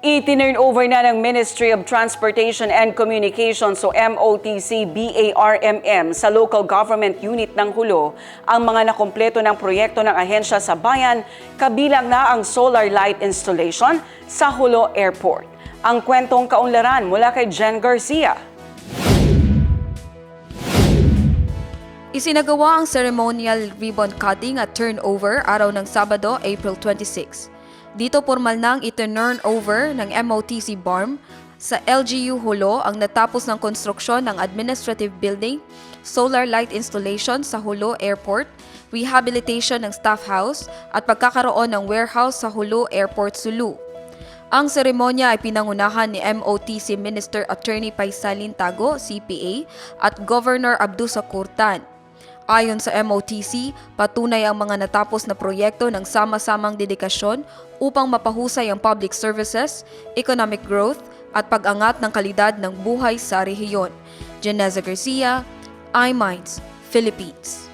Itinurn over na ng Ministry of Transportation and Communications o MOTC BARMM sa local government unit ng Hulo ang mga nakompleto ng proyekto ng ahensya sa bayan kabilang na ang solar light installation sa Hulo Airport. Ang kwentong kaunlaran mula kay Jen Garcia. Isinagawa ang ceremonial ribbon cutting at turnover araw ng Sabado, April 26. Dito formal nang itinurn over ng MOTC BARM sa LGU Hulo ang natapos ng konstruksyon ng administrative building, solar light installation sa Hulo Airport, rehabilitation ng staff house at pagkakaroon ng warehouse sa Hulo Airport Sulu. Ang seremonya ay pinangunahan ni MOTC Minister Attorney Paisalin Tago, CPA, at Governor Abdusa Kurtan. Ayon sa MOTC, patunay ang mga natapos na proyekto ng sama-samang dedikasyon upang mapahusay ang public services, economic growth, at pag-angat ng kalidad ng buhay sa rehiyon. Janeza Garcia, iMinds, Philippines.